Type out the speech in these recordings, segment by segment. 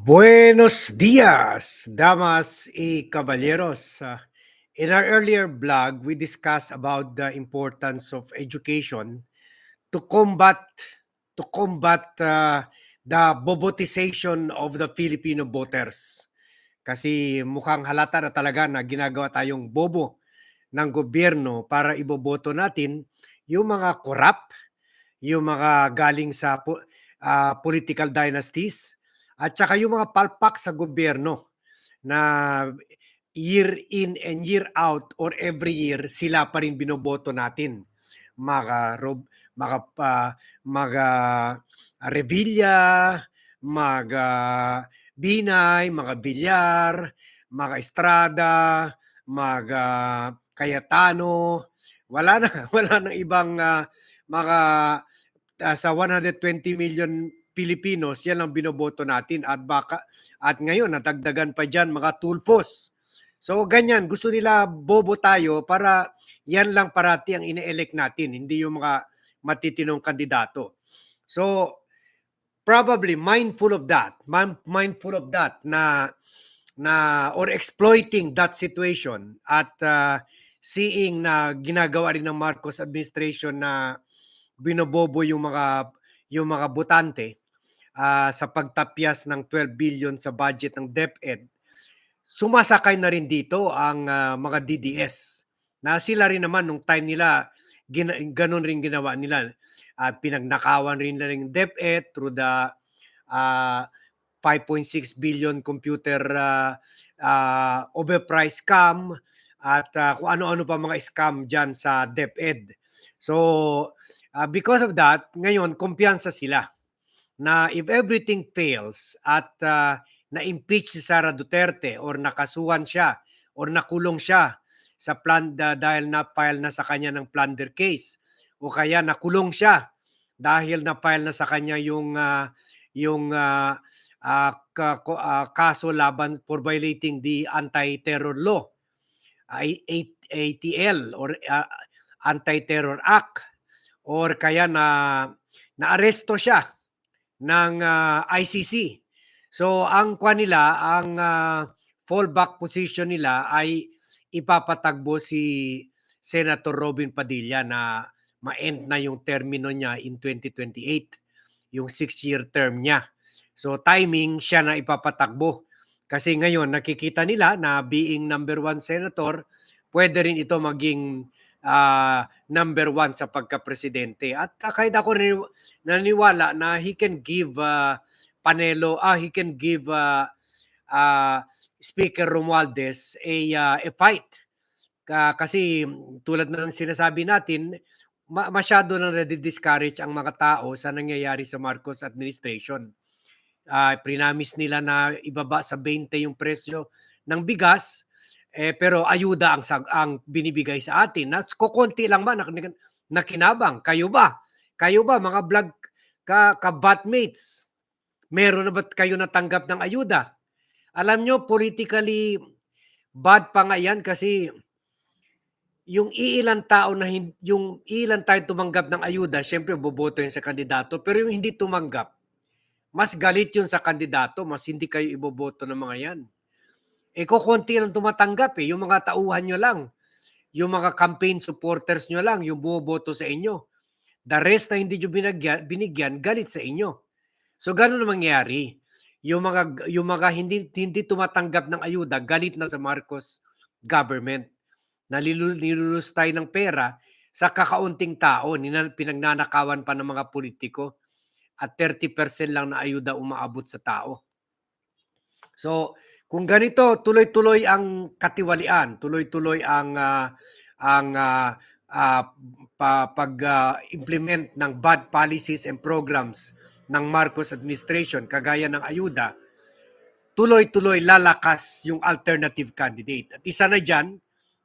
Buenos dias, damas y caballeros. Uh, in our earlier blog, we discussed about the importance of education to combat to combat uh, the bobotization of the Filipino voters. Kasi mukhang halata na talaga na ginagawa tayong bobo ng gobyerno para iboboto natin yung mga corrupt, yung mga galing sa uh, political dynasties, at saka yung mga palpak sa gobyerno na year in and year out or every year sila pa rin binoboto natin. Mga Rob, mga uh, mga Revilla, mga Binay, mga Villar, mga Estrada, mga Cayetano, wala na wala nang ibang uh, mga uh, sa 120 million Pilipinos, yan ang binoboto natin at baka at ngayon natagdagan pa diyan mga tulfos. So ganyan, gusto nila bobo tayo para yan lang parati ang ine-elect natin, hindi yung mga matitinong kandidato. So probably mindful of that, mindful of that na na or exploiting that situation at uh, seeing na ginagawa rin ng Marcos administration na binobobo yung mga yung mga botante uh, sa pagtapyas ng 12 billion sa budget ng DepEd, sumasakay na rin dito ang uh, mga DDS na sila rin naman nung time nila gina, ganun rin ginawa nila. Uh, pinagnakawan rin nila ng DepEd through the uh, 5.6 billion computer uh, uh, overpriced scam at uh, kung ano-ano pa mga scam dyan sa DepEd. So, uh, because of that, ngayon, kumpiyansa sila na if everything fails at uh, na-impeach si Sara Duterte or nakasuhan siya or nakulong siya sa plan uh, dahil na-file na sa kanya ng plunder case o kaya nakulong siya dahil na-file na sa kanya yung uh, yung uh, uh, uh, kaso laban for violating the anti-terror law ATL or uh, Anti-Terror Act or kaya na naaresto siya ng uh, ICC. So ang kwa nila, ang uh, fallback position nila ay ipapatagbo si Senator Robin Padilla na ma-end na yung termino niya in 2028, yung six-year term niya. So timing siya na ipapatagbo. Kasi ngayon nakikita nila na being number one senator, pwede rin ito maging uh, number one sa pagka-presidente. At kahit ako naniwala na he can give uh, Panelo, ah, he can give uh, uh, Speaker Romualdez a, uh, a fight. Uh, kasi tulad ng sinasabi natin, ma- masyado nang discourage ang mga tao sa nangyayari sa Marcos administration. Uh, prinamis nila na ibaba sa 20 yung presyo ng bigas eh, pero ayuda ang, ang binibigay sa atin. Na kukunti lang ba na, na kinabang? Kayo ba? Kayo ba mga vlog ka, ka batmates? Meron na ba kayo natanggap ng ayuda? Alam nyo, politically bad pa nga yan kasi yung iilan tao na yung ilan tayo tumanggap ng ayuda, syempre boboto yun sa kandidato, pero yung hindi tumanggap, mas galit yun sa kandidato, mas hindi kayo iboboto ng mga yan. Eh kukunti lang tumatanggap eh, yung mga tauhan nyo lang. Yung mga campaign supporters nyo lang, yung bumoboto sa inyo. The rest na hindi nyo binigyan, binigyan galit sa inyo. So gano'n na mangyari. Yung mga, yung mga hindi, hindi tumatanggap ng ayuda, galit na sa Marcos government. Nalilulus tayo ng pera sa kakaunting tao, pinagnanakawan pa ng mga politiko at 30% lang na ayuda umaabot sa tao. So, kung ganito tuloy-tuloy ang katiwalian, tuloy-tuloy ang uh, ang uh, uh, pa, pag-implement uh, ng bad policies and programs ng Marcos administration kagaya ng ayuda, tuloy-tuloy lalakas yung alternative candidate. At isa na diyan,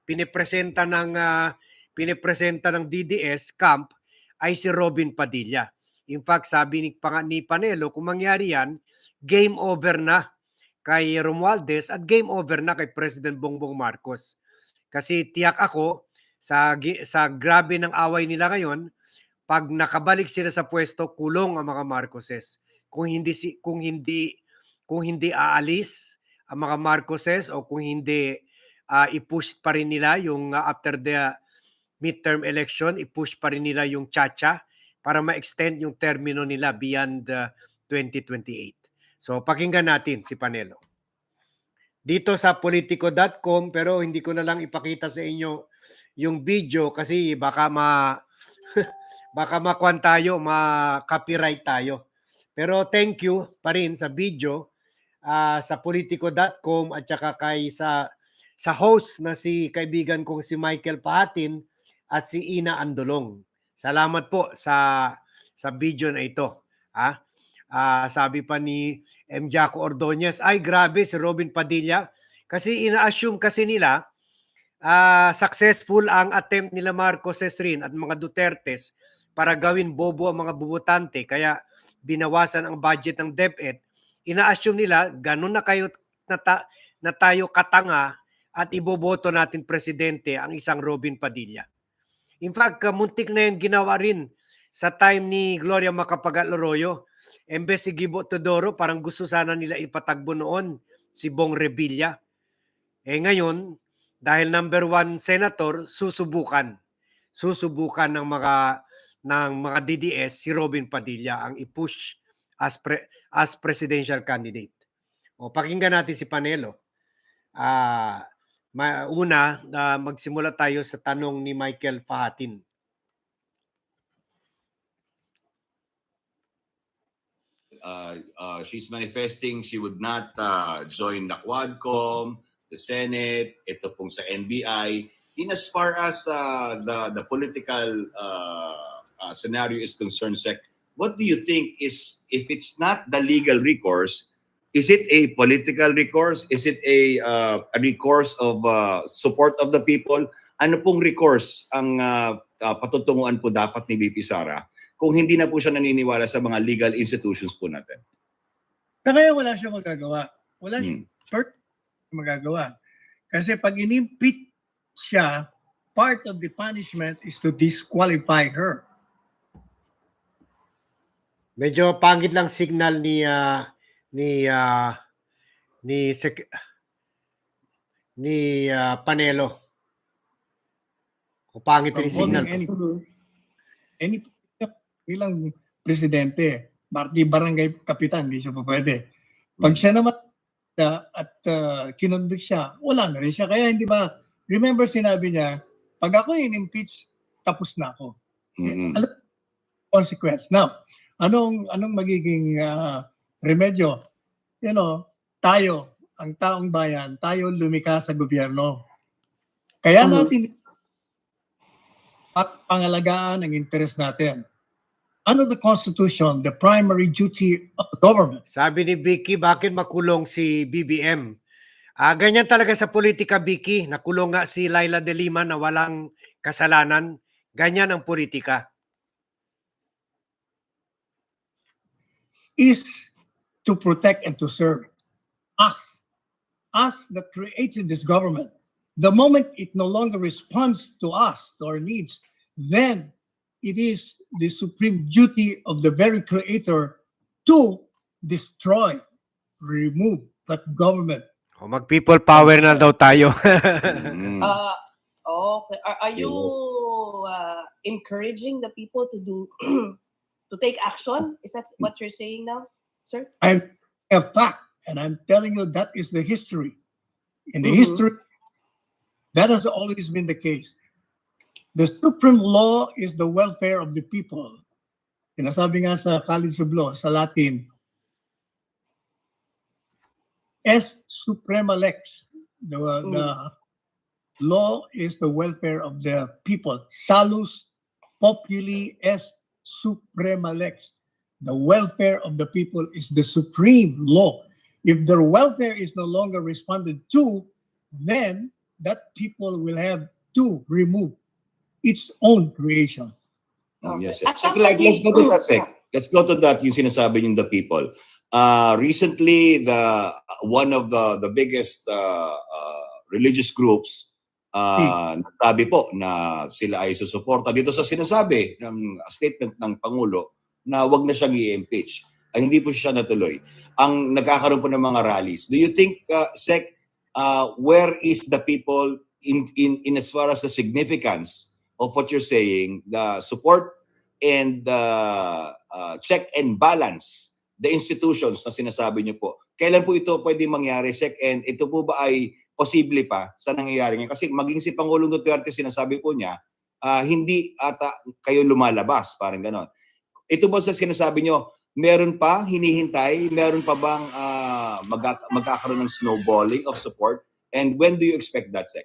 pinipresenta ng uh, pinipresenta ng DDS camp ay si Robin Padilla. In fact, sabi ni, ni Panelo, kung mangyari yan, game over na kay Romualdez at game over na kay President Bongbong Marcos. Kasi tiyak ako sa sa grabe ng away nila ngayon, pag nakabalik sila sa pwesto, kulong ang mga Marcoses. Kung hindi si kung hindi kung hindi aalis ang mga Marcoses o kung hindi ah, i-push pa rin nila yung ah, after the midterm election, i-push pa rin nila yung Chacha para ma-extend yung termino nila beyond ah, 2028. So pakinggan natin si Panelo. Dito sa politico.com pero hindi ko na lang ipakita sa inyo yung video kasi baka ma baka makuan tayo, ma-copyright tayo. Pero thank you pa rin sa video ah, sa politico.com at saka kay sa sa host na si kaibigan kong si Michael Pahatin at si Ina Andolong. Salamat po sa sa video na ito. Ha? Ah, sabi pa ni M. Jaco Ordonez, ay grabe si Robin Padilla. Kasi ina-assume kasi nila ah, successful ang attempt nila Marcos rin at mga Dutertes para gawin bobo ang mga bubutante kaya binawasan ang budget ng DepEd. Ina-assume nila ganun na kayo na, ta- na tayo katanga at iboboto natin presidente ang isang Robin Padilla. In fact, uh, muntik na yan ginawa rin sa time ni Gloria Macapagal Arroyo. Embes si Gibo Todoro, parang gusto sana nila ipatagbo noon si Bong Revilla. Eh ngayon, dahil number one senator, susubukan. Susubukan ng mga ng mga DDS si Robin Padilla ang i-push as pre- as presidential candidate. O pakinggan natin si Panelo. Ah, ma- una, ah, magsimula tayo sa tanong ni Michael Fahatin. Uh, uh, she's manifesting she would not uh, join the Quadcom, the Senate, ito pong sa NBI. In as far as uh, the, the political uh, uh, scenario is concerned, Sec, what do you think is, if it's not the legal recourse, is it a political recourse? Is it a, uh, a recourse of uh, support of the people? Ano pong recourse ang uh, uh, patutunguan po dapat ni VP Sara kung hindi na po siya naniniwala sa mga legal institutions po natin. Kaya wala siyang magagawa. Wala Hmm. siyang magagawa. Kasi pag inimpeach siya, part of the punishment is to disqualify her. Medyo pangit lang signal ni ah, ni ah, ni Sec- ni ah, Panelo. O pangit rin signal. any, any bilang presidente, party barangay kapitan, hindi siya pa pwede. Pag siya naman uh, at uh, kinundik siya, wala na rin siya. Kaya hindi ba, remember sinabi niya, pag ako in-impeach, tapos na ako. Mm-mm. consequence. Now, anong anong magiging ah, remedyo? You know, tayo, ang taong bayan, tayo lumika sa gobyerno. Kaya Mhm. natin at pangalagaan ang interes natin. Under the Constitution, the primary duty of the government Sabi ni Vicky, bakit makulong si BBM? Ah, ganyan talaga sa politika, Vicky. Nakulong nga si Laila de Lima na walang kasalanan. Ganyan ang politika. is to protect and to serve us, us that created this government. The moment it no longer responds to us, to our needs, then it is the supreme duty of the very creator to destroy, remove that government. O, mag-people power na daw tayo. Mm. Uh, okay. Are, are you uh, encouraging the people to do to take action? Is that what you're saying now, sir? I'm a fact, and I'm telling you that is the history. In the Mhm. history, that has always been the case. The supreme law is the welfare of the people. Sinasabi nga sa College of Law, sa Latin, es suprema lex. The, uh, the mm. law is the welfare of the people. Salus populi est suprema lex. The welfare of the people is the supreme law. If their welfare is no longer responded to, then that people will have to remove its own creation. Okay. Yes, At sir. Sec, saka like, let's go to that, Sec. Let's go to that, yung sinasabi yung the people. Uh, recently, the one of the the biggest uh, uh, religious groups uh, nagsabi po na sila ay susuporta dito sa sinasabi ng statement ng Pangulo na wag na siyang i-impeach. ay hindi po siya natuloy. Ang nagkakaroon po ng mga rallies. Do you think, uh, Sec, uh, where is the people in, in, in as far as the significance of what you're saying, the support and the uh, check and balance the institutions na sinasabi niyo po. Kailan po ito pwede mangyari, Sec? And ito po ba ay posible pa sa nangyayari ngayon? Kasi maging si Pangulong Duterte, sinasabi po niya, ah, hindi ata kayo lumalabas, parang ganon. Ito ba sa sinasabi niyo, meron pa hinihintay? Meron pa bang ah, magka- magkakaroon ng snowballing of support? And when do you expect that, Sec?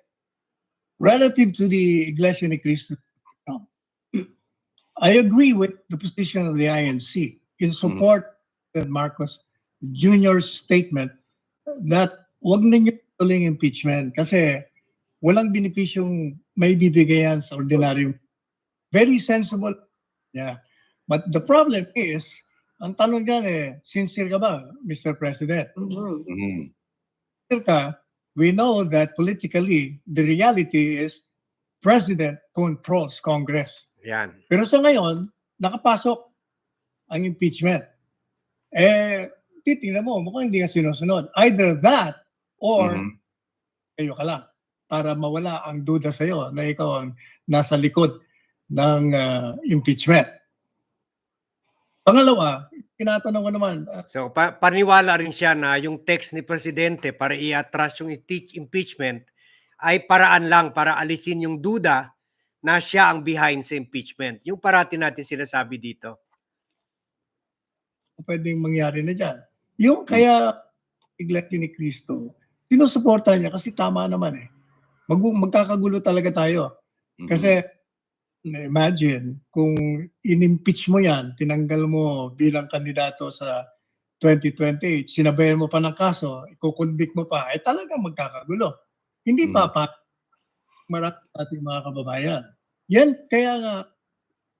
Relative to the Iglesia ni Cristo, um, I agree with the position of the INC in support of Marcos Jr.'s statement that wag ninyo tuloy impeachment kasi walang benepisyong may bibigayan sa ordinaryong. Very sensible. Yeah. But the problem is, ang tanong dyan eh, sincere ka ba, Mr. President? Mhm. Mhm. sincere ka, we know that politically, the reality is President controls Congress. Yan. Pero sa ngayon, nakapasok ang impeachment. Eh, titingnan mo, mukhang hindi ka sinusunod. Either that, or Mhm. kayo ka lang. Para mawala ang duda sa'yo na ikaw ang nasa likod ng ah, impeachment. Pangalawa, tinatanong ko naman, ah, So pa- paniwala rin siya na yung text ni presidente para i-atras yung impeach- impeachment ay paraan lang para alisin yung duda na siya ang behind sa impeachment. Yung parati natin sinasabi dito. pwedeng mangyari na dyan. Yung kaya Iglesia ni Cristo, sinusuporta niya kasi tama naman eh. Mag magkakagulo talaga tayo. Mhm. Kasi imagine kung in-impeach mo yan, tinanggal mo bilang kandidato sa 2028, sinabayan mo pa ng kaso, ikukonvict mo pa, eh talagang magkakagulo. Hindi Mm. pa pa marami ating mga kababayan. Yan, kaya nga,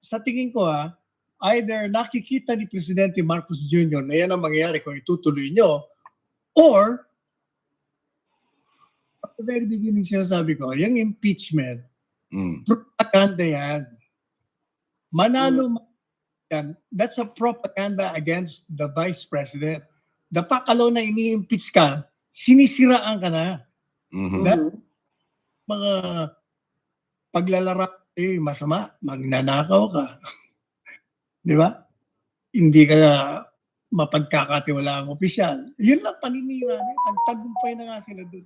sa tingin ko ha, either nakikita ni Presidente Marcos Jr. na yan ang mangyayari kung itutuloy nyo, or, at the very beginning sinasabi ko, yung impeachment, Mhm. propaganda yan. Manalo man yan, that's a propaganda against the Vice President. The pakalaw na ini-impeach ka, sinisiraan ka na. Mhm. That- Mga paglalarap eh, masama, magnanakaw ka. Di ba? Hindi ka mapagkakatiwala ang opisyal. Yun lang paninira. Nagtagumpay na nga sila doon.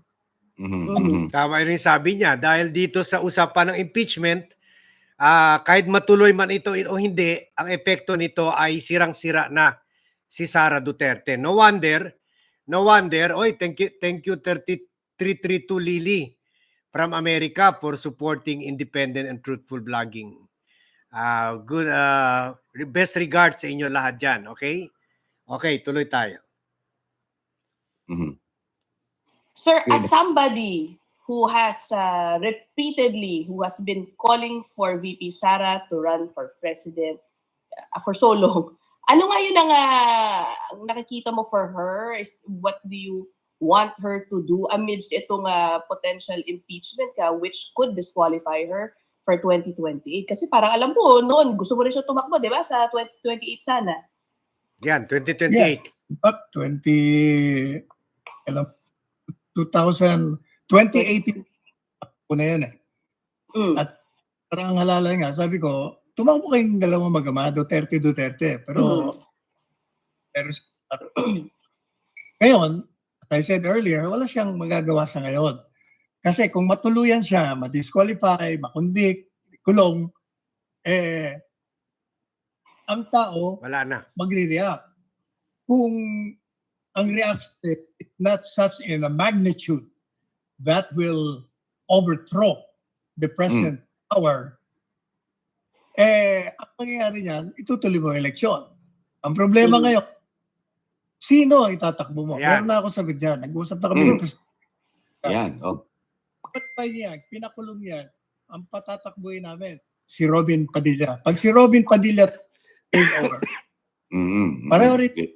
Mhm. Mhm. Mhm. Tama rin sabi niya dahil dito sa usapan ng impeachment, ah, kahit matuloy man ito o hindi, ang epekto nito ay sirang-sira na si Sara Duterte. No wonder, no wonder, oy, thank you, thank you 3332 Lily from America for supporting independent and truthful blogging. Ah, good ah, best regards sa inyo lahat diyan, okay? Okay, tuloy tayo. Mhm. Sir, as somebody who has uh, repeatedly, who has been calling for VP Sara to run for president uh, for so long, ano nga yun ang uh, nakikita mo for her? Is what do you want her to do amidst itong uh, potential impeachment ka which could disqualify her for 2028? Kasi parang alam mo, noon gusto mo rin siya tumakbo, di ba? Sa 2028 sana. Yan, 2028. In fact, 20, alam, 2000, 2018 ko na yan eh. Mm. At parang ang halala nga, sabi ko, tumakbo kayong dalawang magama, Duterte, Duterte. Pero, pero ngayon, as I said earlier, wala siyang magagawa sa ngayon. Kasi kung matuluyan siya, ma-disqualify, makonvict, kulong, eh, ang tao, Wala na. magre-react. Kung ang reaction is not such in a magnitude that will overthrow the present power, eh, ang mangyayari niyan, itutuloy mo ang eleksyon. Ang problema Mm. ngayon, sino ang itatakbo mo? Yan. Meron na ako sagot dyan. Nag-usap na kami Mm. ng presidente. Yan. Oh. Patay niya, pinakulong yan. Ang patatakbuhin namin, si Robin Padilla. Pag si Robin Padilla, game over. Mhm. Pareho rin. Okay.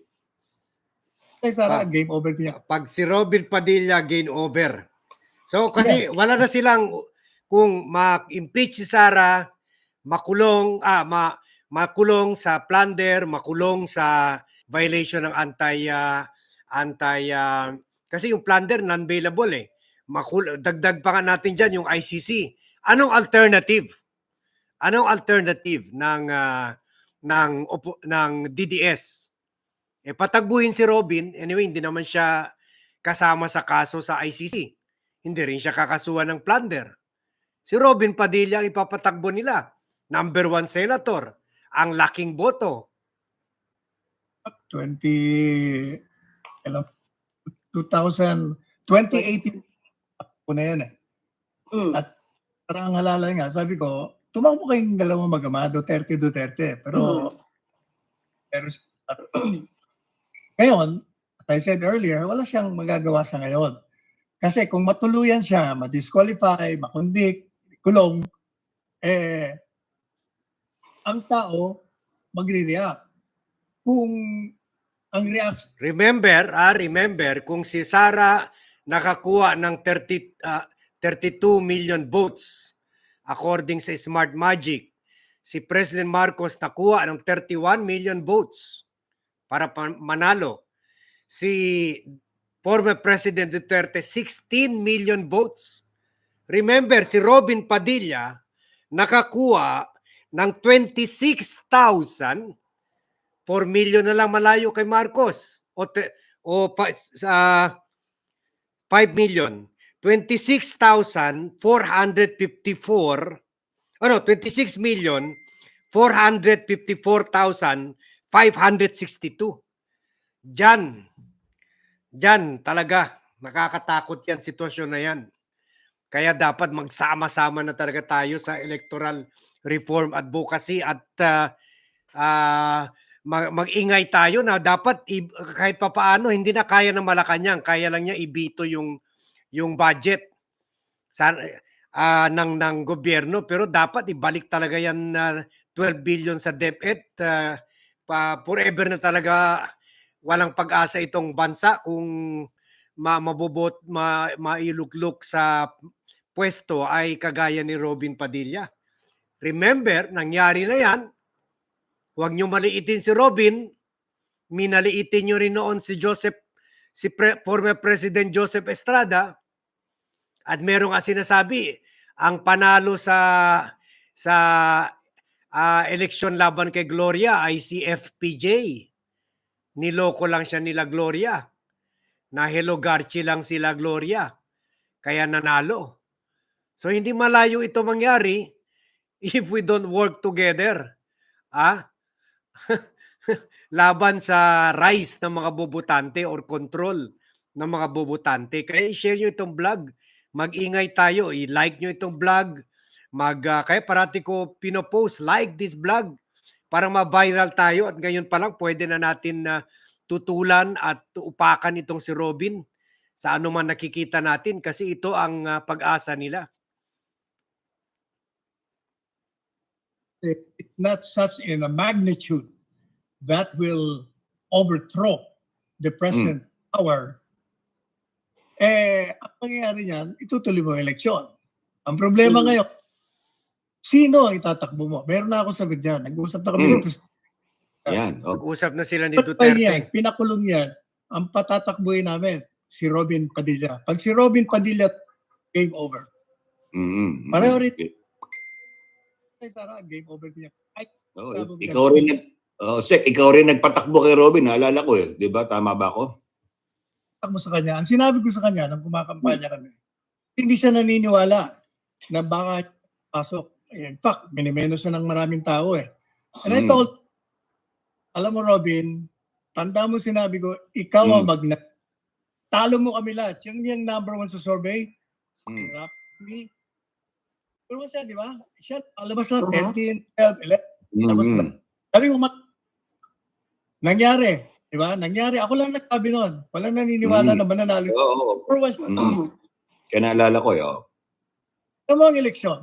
Kay Sara, Ah. game over din niya. pag si Robin Padilla gain over. So kasi wala na silang kung ma-impeach si Sara, makulong ah ma makulong sa plunder, makulong sa violation ng anti ah, anti ah, kasi yung plunder non-bailable eh. Makul dagdag pa nga natin diyan yung ICC. Anong alternative? Anong alternative ng ah, ng opo- ng DDS? Eh patagbuhin si Robin, anyway hindi naman siya kasama sa kaso sa ICC. Hindi rin siya kakasuhan ng plunder. Si Robin Padilla ang ipapatagbo nila. Number one senator. Ang laking boto. 20, alam, 2000, 2018 po na yan eh. Mm. At parang halala nga, sabi ko, tumakbo kayong dalawang magama, Duterte, Duterte. Pero, pero ngayon, as I said earlier, wala siyang magagawa sa ngayon. Kasi kung matuluyan siya, ma-disqualify, makonvict, kulong, eh, ang tao magre-react. Kung ang reaction Remember, ah, remember, kung si Sara nakakuha ng 30, ah, 32 million votes according sa Smart Magic, si President Marcos nakuha ng 31 million votes para pa- manalo. Si former President Duterte, 16 million votes. Remember, si Robin Padilla nakakuha ng 26,000 4 million na lang malayo kay Marcos o te, o pa, sa 5 million 26,454 ano 26 million 454,562 Diyan Diyan talaga nakakatakot yan sitwasyon na yan. Kaya dapat magsama-sama na talaga tayo sa electoral reform advocacy at ah, mag- mag-ingay tayo na dapat kahit papaano hindi na kaya ng Malacanang, kaya lang niya ibito yung yung budget sa ah, ng ng gobyerno. Pero dapat ibalik talaga yan na 12 billion sa DepEd ah, pa forever na talaga walang pag-asa itong bansa kung ma mabubot ma, mailuklok sa pwesto ay kagaya ni Robin Padilla. Remember, nangyari na yan. Huwag niyo maliitin si Robin. Minaliitin niyo rin noon si Joseph, si pre- former President Joseph Estrada. At merong nga sinasabi, ang panalo sa sa ah, eleksyon laban kay Gloria ay si FPJ. Niloko lang siya nila Gloria. Na Hello Garchi lang sila Gloria. Kaya nanalo. So hindi malayo ito mangyari if we don't work together. Ah? Laban sa rise ng mga bobotante or control ng mga bobotante. Kaya i-share nyo itong vlog. Mag-ingay tayo. I-like nyo itong vlog. Mag, ah, kaya parati ko pinopost, like this vlog para ma-viral tayo at ngayon pa lang pwede na natin na tutulan at upakan itong si Robin sa ano man nakikita natin kasi ito ang ah, pag-asa nila. it's not such in a magnitude that will overthrow the present power, eh, ang mangyayari niyan, itutuloy mo eleksyon. Ang problema Mm. ngayon, sino ang itatakbo mo? Meron na ako sagot dyan. Nag-uusap na kami Mm. ng Presidente. Yan. Oh. Mag-usap na sila ni pa yan? Duterte. Pinakulong yan. Ang patatakbuhin namin, si Robin Padilla. Pag si Robin Padilla, game over. Mm-mm. Pareho rin. Okay. Ay, Sara, game over niya. Ay, Oh, ikaw rin nag Oh, Sek, ikaw rin nagpatakbo kay Robin, naalala ko eh. 'Di ba? Tama ba ako? mo sa kanya, ang sinabi ko sa kanya nung kumakampanya kami, hindi siya naniniwala na baka pasok. In fact, minimeno siya ng maraming tao eh. And I Mm. told, alam mo Robin, tanda mo sinabi ko, ikaw ang Mm. magna. Talo mo kami lahat. Yung yung number one sa survey, Mm. Rafi, pero siya, di ba? Siya, alabas na, Mhm. 13, 12, 11. Tapos Mm-mm. Sabi ko, ma- nangyari. Di ba? Nangyari. Ako lang nagsabi noon. Walang naniniwala Mm. na mananalo. Oo. oo. Or was, Mm. Kaya naalala ko eh. oh. Sa mga eleksyon,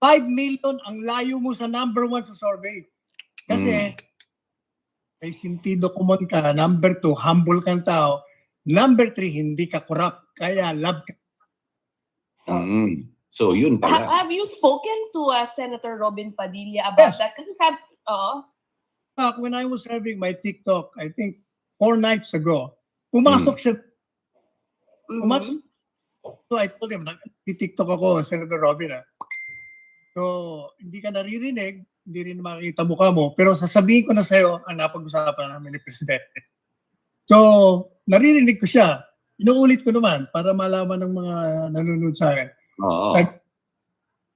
5 million ang layo mo sa number one sa survey. Kasi, Mm. may sintido kumon ka. Number two, humble kang tao. Number three, hindi ka corrupt. Kaya love ka. Mm. So, yun Ha- pala. have you spoken to uh, Senator Robin Padilla about Yes. that? Kasi sabi, oo. fact, when I was having my TikTok, I think four nights ago, pumasok siya. Mhm. Pumasok. So I told him, nag-TikTok ako, Senator Robin. Ah. So, hindi ka naririnig, hindi rin makikita mukha mo, pero sasabihin ko na sa'yo ang napag-usapan namin ni Presidente. So, naririnig ko siya. Inuulit ko naman para malaman ng mga nanonood sa akin. Oo. Nag-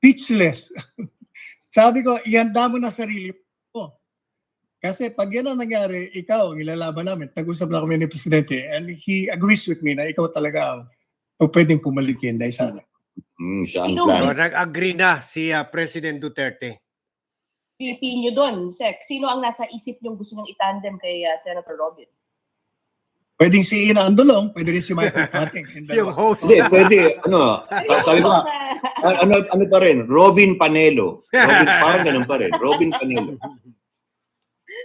Speechless. Sabi ko, ihanda mo na sarili mo. Kasi pag yan ang nangyari, ikaw ang ilalaban namin. Tag-usap na kami ni Presidente and he agrees with me na ikaw talaga ang pwedeng pumalit yan dahil sana. Mm, siya ang Sino- plan. So, nag-agree na si ah, President Duterte. VP nyo doon, Sec. Sino ang nasa isip nyo gusto nyong itandem kay ah, Senator Robin? Pwedeng si Ina Andolong, pwede rin si Michael Pating. Yung Yung dalawa. host. Hindi, pwede. Ano, sa- sabi ko nga, a- ano, ano pa rin? Robin Panelo. Robin, parang ganun pa rin. Robin Panelo.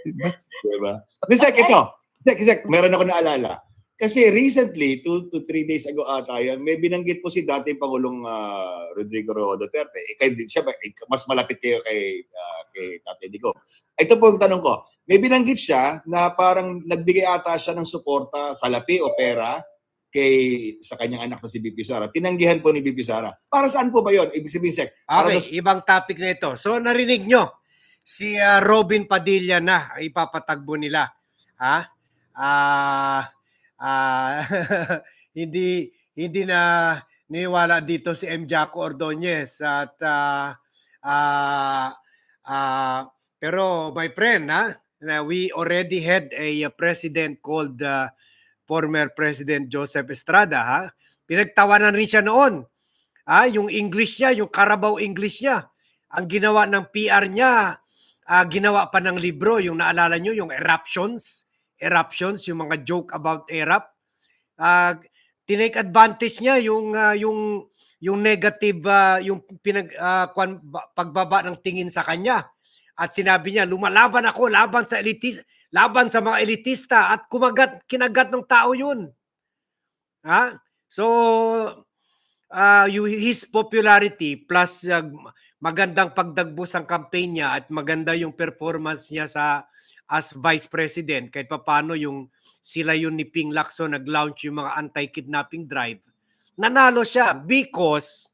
Diba? Di, Sek, ito. Sek, Sek, meron ako naalala. Kasi recently, two to three days ago ata yan, may binanggit po si dating Pangulong ah, Rodrigo Roa Duterte. Eh, kay, siya, ba- eh, mas malapit kayo kay, ah, kay Tatay Digo. Ito po yung tanong ko. May binanggit siya na parang nagbigay ata siya ng suporta, salapi o pera kay sa kanyang anak na si BP Sara. Tinanggihan po ni BP Sara. Para saan po ba yon? Ibig sabihin, Sek, Okay, dos- ibang topic na ito. So narinig nyo, si ah, Robin Padilla na ipapatagbo nila. Ha? Ah ah, hindi hindi na niniwala dito si M. Jaco Ordonez at ah, ah, ah, pero my friend ha, na we already had a uh, president called uh, former President Joseph Estrada ha. Pinagtawanan rin siya noon. Ah, yung English niya, yung Carabao English niya. Ang ginawa ng PR niya, ah, ginawa pa ng libro, yung naalala nyo, yung eruptions, eruptions, yung mga joke about erupt. Ah, tinake advantage niya yung ah, yung yung negative ah, yung pinag ba- pagbaba ng tingin sa kanya. At sinabi niya, lumalaban ako laban sa elitis, laban sa mga elitista at kumagat kinagat ng tao 'yun. Ha? So uh, you, his popularity plus uh, magandang pagdagbos ang campaign niya at maganda yung performance niya sa as vice president kahit paano yung sila yun ni Ping Lacson nag-launch yung mga anti-kidnapping drive nanalo siya because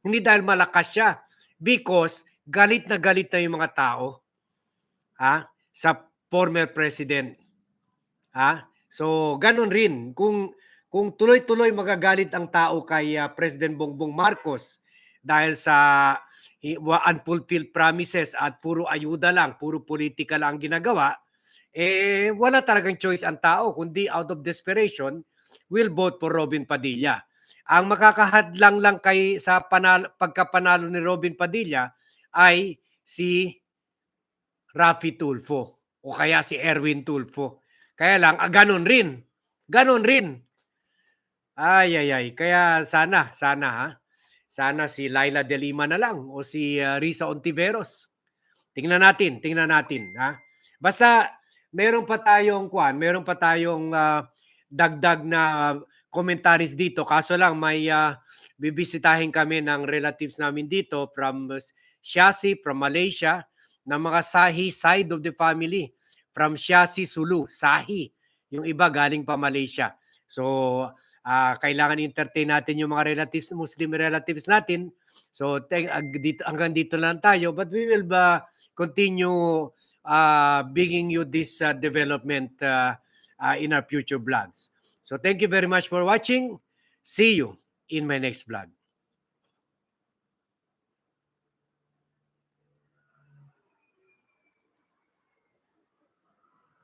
hindi dahil malakas siya because galit na galit na yung mga tao ha sa former president ha. So ganun rin. Kung kung tuloy-tuloy magagalit ang tao kay ah, President Bongbong Marcos dahil sa wa- unfulfilled promises at puro ayuda lang, puro politika lang ang ginagawa, eh wala talagang choice ang tao kundi out of desperation will vote for Robin Padilla. Ang makakahadlang lang kay sa panal, pagkapanalo ni Robin Padilla ay si Rafi Tulfo o kaya si Erwin Tulfo. Kaya lang, ah, ganun rin. Ganun rin. Ay, ay, ay. Kaya sana, sana ha. Sana si Laila De Lima na lang o si uh, Risa Ontiveros. Tingnan natin, tingnan natin. Ha? Basta meron pa tayong kwan, meron pa tayong ah, dagdag na ah, commentaries dito. Kaso lang may ah, bibisitahin kami ng relatives namin dito from uh, Shasi, from Malaysia, ng mga Sahi side of the family. From Shasi, Sulu, Sahi. Yung iba galing pa Malaysia. So, ah kailangan entertain natin yung mga relatives, Muslim relatives natin. So, te- dito, hanggang dito lang tayo. But we will ba continue uh, bringing you this uh, development uh, uh, in our future vlogs. So, thank you very much for watching. See you in my next vlog.